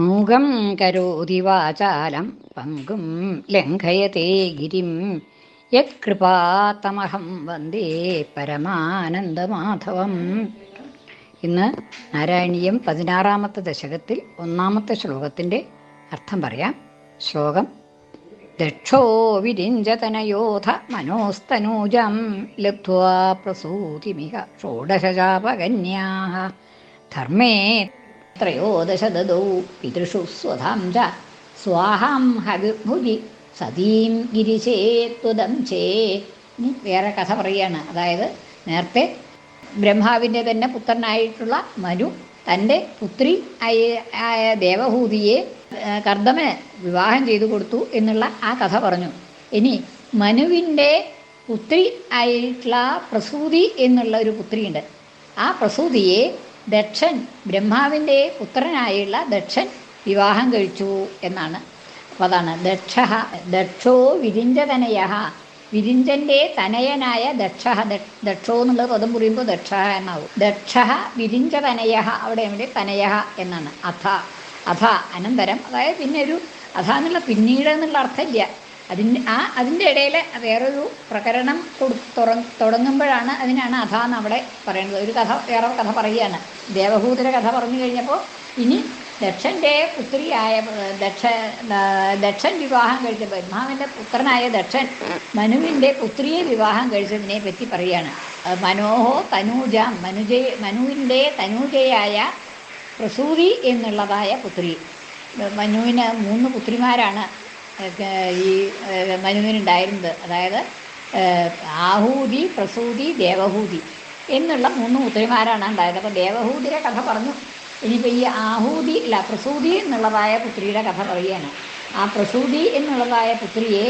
മൂകം കരോതി വാചാലം പങ്കും ലംഘയത്തെ ഗിരിം. യത്കൃപാത്തമഹം വന്ദേ പരമാനന്ദമാധവം. ഇന്ന് നാരായണീയം പതിനാറാമത്തെ ദശകത്തിൽ ഒന്നാമത്തെ ശ്ലോകത്തിന്റെ അർത്ഥം പറയാം. ശ്ലോകം ദക്ഷോ വിരിഞ്ചതനയോധ മനോസ്തനൂജം ലബ്ധ്വാ പ്രസൂതിമിഹ ഷോഡശാപകന്യാ ധർമ്മേ ത്രയോദശ ദദൗ പിതൃഷു സ്വധാം ച. സ്വാഹാം ഹവിർഭുജി സതീം ഗിരിശേത്വദം ചേ. ഇനി വേറെ കഥ പറയുകയാണ്. അതായത് നേരത്തെ ബ്രഹ്മാവിന്റെ തന്നെ പുത്രനായിട്ടുള്ള മനു തന്റെ പുത്രി ആയ ദേവഹൂതിയെ ആ, കർദമന് വിവാഹം ചെയ്തു കൊടുത്തു എന്നുള്ള ആ കഥ പറഞ്ഞു. ഇനി മനുവിന്റെ പുത്രി ആയിട്ടുള്ള പ്രസൂതി എന്നുള്ള ഒരു പുത്രിയുണ്ട്. ആ പ്രസൂതിയെ ദക്ഷൻ ബ്രഹ്മാവിന്റെ പുത്രനായുള്ള ദക്ഷൻ വിവാഹം കഴിച്ചു എന്നാണ്. അപ്പോൾ അതാണ് ദക്ഷ ദക്ഷോ വിരിഞ്ചതനയ വിരിഞ്ചന്റെ തനയനായ ദക്ഷ ദക്ഷോ എന്നുള്ള പദം പറയുമ്പോൾ ദക്ഷ എന്നാവും. ദക്ഷ വിരിഞ്ചതനയ അവിടെ എവിടെ തനയ എന്നാണ്. അഥ അഥ അനന്തരം അതായത് പിന്നെ ഒരു അഥ എന്നുള്ള പിന്നീട് എന്നുള്ള അർത്ഥമില്ല. അതിന്റെ ആ അതിന്റെ ഇടയിൽ വേറൊരു പ്രകരണം തുടങ്ങുമ്പോഴാണ് അതിനാണ് അഥ എന്ന് അവിടെ പറയുന്നത് ഒരു കഥ വേറെ കഥ പറയുകയാണ്. ദേവഭൂതര കഥ പറഞ്ഞു കഴിഞ്ഞപ്പോൾ ഇനി ദക്ഷന്റെ പുത്രിയായ ദക്ഷ ദക്ഷൻ വിവാഹം കഴിച്ച ബ്രഹ്മാവിന്റെ പുത്രനായ ദക്ഷൻ മനുവിന്റെ പുത്രിയെ വിവാഹം കഴിച്ചതിനെ പറ്റി പറയുകയാണ്. മനോഹോ തനൂജ മനുജ മനുവിന്റെ തനൂജയായ പ്രസൂതി എന്നുള്ളതായ പുത്രി. മനുവിന് മൂന്ന് പുത്രിമാരാണ്. ഈ മനുവിനുണ്ടായിരുന്നത്. അതായത് ആഹൂതി പ്രസൂതി ദേവഹൂതി എന്നുള്ള മൂന്ന് പുത്രിമാരാണ് ഉണ്ടായത്. അപ്പോൾ ദേവഹൂതിയുടെ കഥ പറഞ്ഞു. ഇനിയിപ്പോൾ ഈ ആഹൂതി അല്ല പ്രസൂതി എന്നുള്ളതായ പുത്രിയുടെ കഥ പറയുകയാണ്. ആ പ്രസൂതി എന്നുള്ളതായ പുത്രിയെ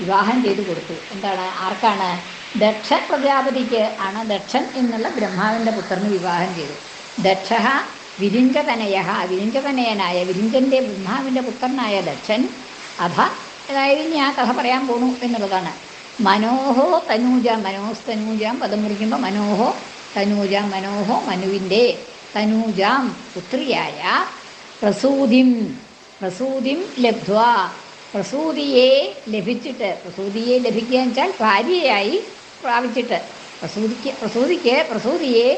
വിവാഹം ചെയ്തു കൊടുത്തു. എന്താണ്? ആർക്കാണ്? ദക്ഷ പ്രജാപതിക്ക് ആണ് ദക്ഷൻ എന്നുള്ള ബ്രഹ്മാവിന്റെ പുത്രന് വിവാഹം ചെയ്തു. ദക്ഷ വിരിഞ്ചതനയ വിരിഞ്ചതനയനായ വിരിഞ്ചന്റെ ബ്രഹ്മാവിന്റെ പുത്രനായ ദക്ഷൻ അഥ അതായത് ഇനി ആ കഥ പറയാൻ പോണു എന്നുള്ളതാണ്. മനോഹോ തനൂജ മനോസ്തനൂജാം പദം മുറിക്കുമ്പോൾ മനോഹോ തനൂജ മനോഹോ മനുവിന്റെ തനൂജാം പുത്രിയായ പ്രസൂതിം പ്രസൂതിം ലബ്ധ്വ. പ്രസൂതിയെ ലഭിച്ചിട്ട് പ്രസൂതിയെ ലഭിക്കുക എന്ന് വെച്ചാൽ ഭാര്യയായി പ്രാപിച്ചിട്ട്. പ്രസൂതിക്ക് പ്രസൂതിക്ക് പ്രസൂതിയെ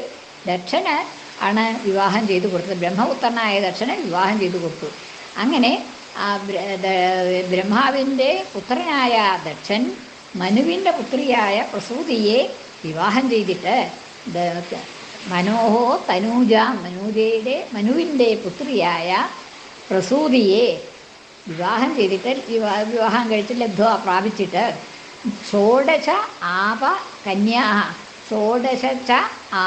ദക്ഷന് ആണ് വിവാഹം ചെയ്തു കൊടുത്തത്. ബ്രഹ്മപുത്രനായ ദക്ഷന് വിവാഹം ചെയ്തു കൊടുത്തു. അങ്ങനെ ആ ബ്ര- ബ്രഹ്മാവിന്റെ പുത്രനായ ദക്ഷൻ മനുവിന്റെ പുത്രിയായ പ്രസൂതിയെ വിവാഹം ചെയ്തിട്ട് മനോഹോ തനൂജ മനൂജയുടെ മനുവിന്റെ പുത്രിയായ പ്രസൂതിയെ വിവാഹം ചെയ്തിട്ട് വിവാഹ വിവാഹം കഴിച്ച് ലബ്ധ പ്രാപിച്ചിട്ട് ഷോഡശ ആപ കന്യാ ഷോഡശ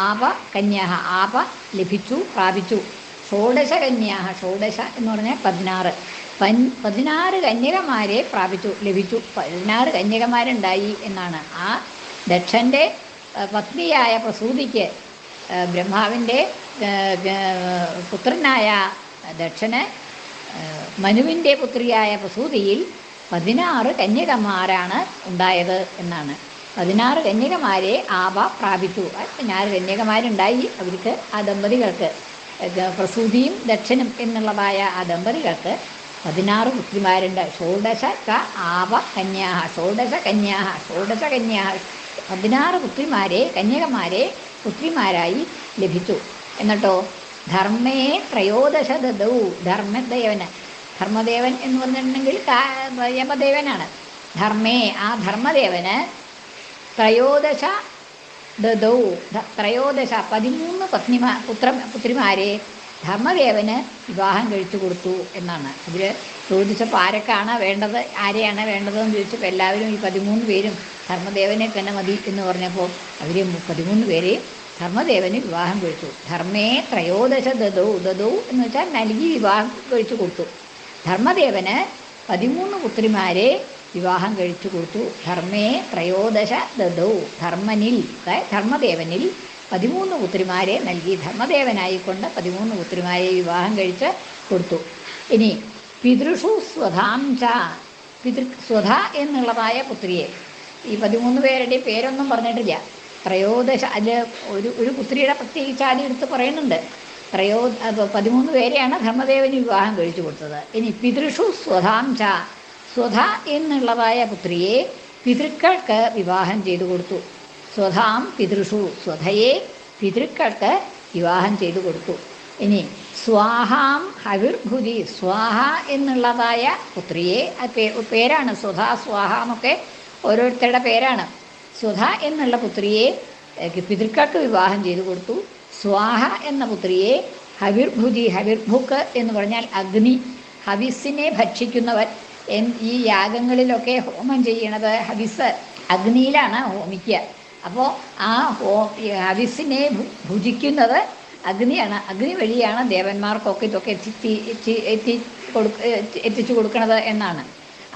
ആപ കന്യാ ആപ ലഭിച്ചു പ്രാപിച്ചു. ഷോഡശ കന്യാ ഷോഡശ എന്ന് പറഞ്ഞാൽ പതിനാറ്. പൻ പതിനാറ് കന്യകമാരെ പ്രാപിച്ചു ലഭിച്ചു. പതിനാറ് കന്യകമാരുണ്ടായി എന്നാണ്. ആ ദക്ഷന്റെ പത്നിയായ പ്രസൂതിക്ക് ബ്രഹ്മാവിന്റെ പുത്രനായ ദക്ഷന് മനുവിന്റെ പുത്രിയായ പ്രസൂതിയിൽ പതിനാറ് കന്യകമാരാണ് ഉണ്ടായത് എന്നാണ്. പതിനാറ് കന്യകമാരെ ആവ പ്രാപിച്ചു. പതിനാറ് കന്യകമാരുണ്ടായി അവർക്ക് ആ ദമ്പതികൾക്ക് പ്രസൂതിയും ദക്ഷനും എന്നുള്ളതായ ആ ദമ്പതികൾക്ക് പതിനാറ് പുത്രിമാരുണ്ട് ഷോഡശ ക ആവ കന്യാഹ. ഷോഡശ കന്യാഹ. ഷോഡശ കന്യാഹ. പതിനാറ് പുത്രിമാരെ കന്യകമാരെ പുത്രിമാരായി ലഭിച്ചു. എന്നിട്ടോ? ധർമ്മേ ത്രയോദശ ദദൗ. ധർമ്മദേവന്. ധർമ്മദേവൻ എന്ന് പറഞ്ഞിട്ടുണ്ടെങ്കിൽ യമദേവനാണ്. ധർമ്മേ ആ ധർമ്മദേവന് ത്രയോദശ ധ- ത്രയോദശ പതിമൂന്ന് പത്നിമാ പുത്ര പുത്രിമാരെ ധർമ്മദേവന് വിവാഹം കഴിച്ചു കൊടുത്തു എന്നാണ്. അതിൽ ചോദിച്ചപ്പോൾ ആരൊക്കെയാണ് വേണ്ടത് ആരെയാണ് വേണ്ടതെന്ന് ചോദിച്ചപ്പോൾ എല്ലാവരും ഈ പതിമൂന്ന് പേരും ധർമ്മദേവനെ തന്നെ മതി എന്ന് പറഞ്ഞപ്പോൾ അവർ പതിമൂന്ന് പേരെയും ധർമ്മദേവന് വിവാഹം കഴിച്ചു. ധർമ്മേ ത്രയോദശ ദതോ ദദൗ എന്ന് വെച്ചാൽ നൽകി വിവാഹം കഴിച്ചു കൊടുത്തു. ധർമ്മദേവന് പതിമൂന്ന് പുത്രിമാരെ വിവാഹം കഴിച്ചു കൊടുത്തു. ധർമ്മേ ത്രയോദശ ദതോ ധർമ്മനിൽ ധർമ്മദേവനിൽ പതിമൂന്ന് പുത്രിമാരെ നൽകി ധർമ്മദേവനായിക്കൊണ്ട് പതിമൂന്ന് പുത്രിമാരെ വിവാഹം കഴിച്ച് കൊടുത്തു. ഇനി പിതൃഷു സ്വധാം ച പിതൃ സ്വധ എന്നുള്ളതായ പുത്രിയെ. ഈ പതിമൂന്ന് പേരുടെ പേരൊന്നും പറഞ്ഞിട്ടില്ല. ത്രയോദശ അതിൽ ഒരു ഒരു പുത്രിയുടെ പ്രത്യേകിച്ച് ആദ്യം എടുത്ത് പറയുന്നുണ്ട്. ത്രയോ പതിമൂന്ന് പേരെയാണ് ധർമ്മദേവന് വിവാഹം കഴിച്ചു കൊടുത്തത്. ഇനി പിതൃഷു സ്വധാം ച സ്വധ എന്നുള്ളതായ പുത്രിയെ പിതൃക്കൾക്ക് വിവാഹം ചെയ്തു കൊടുത്തു. സ്വധാം പിതൃഷു സ്വധയെ പിതൃക്കൾക്ക് വിവാഹം ചെയ്തു കൊടുത്തു. ഇനി സ്വാഹാം ഹവിർഭുതി സ്വാഹ എന്നുള്ളതായ പുത്രിയെ പേരാണ് സ്വധ സ്വാഹ എന്നൊക്കെ ഓരോരുത്തരുടെ പേരാണ്. സ്വധ എന്നുള്ള പുത്രിയെ പിതൃക്കൾക്ക് വിവാഹം ചെയ്തു കൊടുത്തു. സ്വാഹ എന്ന പുത്രിയെ ഹവിർഭുതി ഹവിർഭുക്ക് എന്ന് പറഞ്ഞാൽ അഗ്നി ഹവിസിനെ ഭക്ഷിക്കുന്നവൻ. എൻ- ഈ യാഗങ്ങളിലൊക്കെ ഹോമം ചെയ്യണത് ഹവിസ്. അഗ്നിയിലാണ് ഹോമിക്കുക. അപ്പോൾ ആ ഹോ അവിസിനെ ഭുജിക്കുന്നത് അഗ്നിയാണ്. അഗ്നി വഴിയാണ് ദേവന്മാർക്കൊക്കെ ഇതൊക്കെ എത്തി എത്തി കൊടുക്ക എത്തിച്ചു കൊടുക്കുന്നത് എന്നാണ്.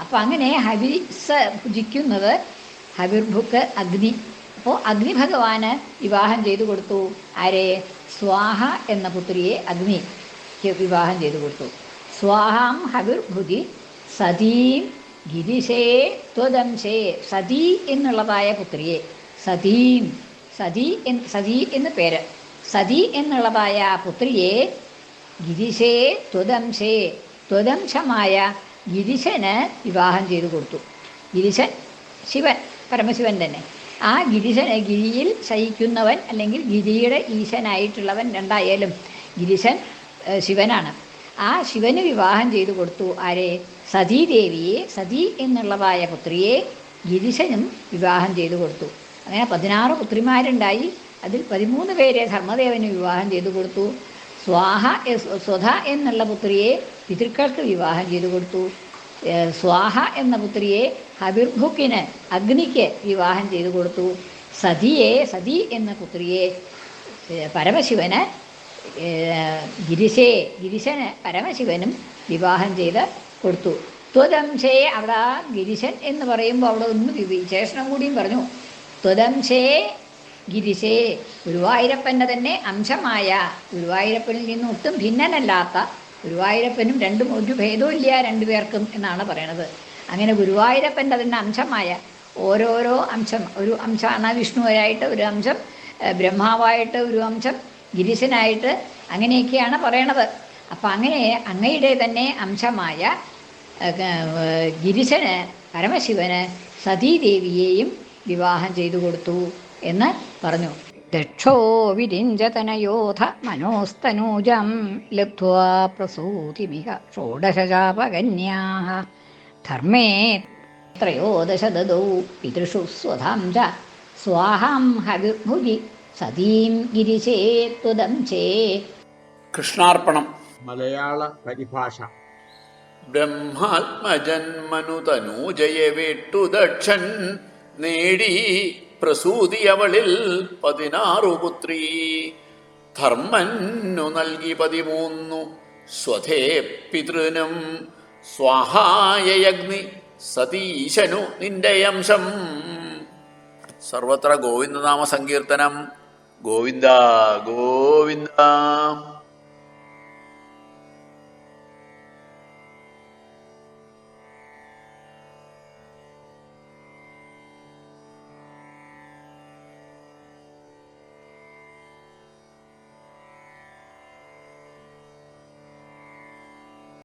അപ്പോൾ അങ്ങനെ ഹവിസ് ഭുജിക്കുന്നത് ഹവിർഭുക്ക് അഗ്നി. അപ്പോൾ അഗ്നി ഭഗവാന് വിവാഹം ചെയ്തു കൊടുത്തു. ആരെ? സ്വാഹ എന്ന പുത്രിയെ അഗ്നി വിവാഹം ചെയ്തു കൊടുത്തു. സ്വാഹാം ഹവിർഭുജി സതീം ഗിരിശേ ത്വദംശേ. സതീ എന്നുള്ളതായ പുത്രിയെ. സതീം സതീ എന്ന് സതി എന്ന് പേര്. സതി എന്നുള്ളതായ പുത്രിയെ ഗിരിശേ ത്വദംശേ ത്വദംശമായ ഗിരിശന് വിവാഹം ചെയ്തു കൊടുത്തു. ഗിരിശൻ ശിവൻ പരമശിവൻ തന്നെ. ആ ഗിരിശനെ ഗിരിയിൽ ശയിക്കുന്നവൻ അല്ലെങ്കിൽ ഗിരിയുടെ ഈശനായിട്ടുള്ളവൻ രണ്ടായാലും ഗിരിശൻ ശിവനാണ്. ആ ശിവന് വിവാഹം ചെയ്തു കൊടുത്തു ആരെ? സതീദേവിയെ. സതി എന്നുള്ളതായ പുത്രിയെ ഗിരിശനും വിവാഹം ചെയ്തു കൊടുത്തു. അങ്ങനെ പതിനാറ് പുത്രിമാരുണ്ടായി. അതിൽ പതിമൂന്ന് പേരെ ധർമ്മദേവന് വിവാഹം ചെയ്തു കൊടുത്തു. സ്വാഹ സ്വധ എന്നുള്ള പുത്രിയെ പിതൃക്കൾക്ക് വിവാഹം ചെയ്തു കൊടുത്തു. സ്വാഹ എന്ന പുത്രിയെ ഹബിർഭുക്കിന് അഗ്നിക്ക് വിവാഹം ചെയ്തു കൊടുത്തു. സതിയെ സതി എന്ന പുത്രിയെ പരമശിവന് ഗിരിശയെ ഗിരിശേ ഗിരിശന് പരമശിവനും വിവാഹം ചെയ്ത് കൊടുത്തു. ത്വദംശേ അവിടെ ഗിരിശൻ എന്ന് പറയുമ്പോൾ അവിടെ ഒന്ന് വിശേഷണം കൂടിയും പറഞ്ഞു. ത്വദംശേ ഗിരിശേ. ഗുരുവായൂരപ്പന്റെ തന്നെ അംശമായ. ഗുരുവായൂരപ്പനിൽ നിന്ന് ഒട്ടും ഭിന്നനല്ലാത്ത ഗുരുവായൂരപ്പനും രണ്ടും ഒരു ഭേദവും ഇല്ല രണ്ടുപേർക്കും എന്നാണ് പറയണത്. അങ്ങനെ ഗുരുവായൂരപ്പന്റെ തന്നെ അംശമായ ഓരോരോ അംശം. ഒരു അംശമാണ് വിഷ്ണുവരായിട്ട് ഒരു അംശം ബ്രഹ്മാവായിട്ട് ഒരു അംശം ഗിരിശനായിട്ട് അങ്ങനെയൊക്കെയാണ് പറയണത്. അപ്പം അങ്ങനെ അങ്ങയുടെ തന്നെ അംശമായ ഗിരിശന് പരമശിവന് സതീദേവിയെയും വിവാഹം ചെയ്തു കൊടുത്തു എന്ന് പറഞ്ഞു. ദക്ഷോ വിരിഞ്ചതനയോധ മനോസ്തനൂജം ലബ്ധ്വാ പ്രസൂതിമിക ഷോഡശാപകന്യാഹ ധർമ്മേ ത്രയോദശ ദദൗ പിതൃഷു സ്വധാം ച. സ്വാഹാം ഹവിർഭുജി സതീം ഗിരിശേ ത്വദംശേ കൃഷ്ണാർപ്പണം. മലയാള പരിഭാഷ. ബ്രഹ്മാത്മജന്മനുതനൂജയ വെട്ടുദക്ഷൻ നേടി പ്രസൂതി അവളിൽ പതിനാറു പുത്രി. ധർമ്മന്നു നൽകി പതിമൂന്നു. സ്വധേ പിതൃനും സ്വാഹായയഗ്നി സതീശനു നിന്റെ അംശം. സർവത്ര ഗോവിന്ദനാമ സങ്കീർത്തനം ഗോവിന്ദ ഗോവിന്ദ.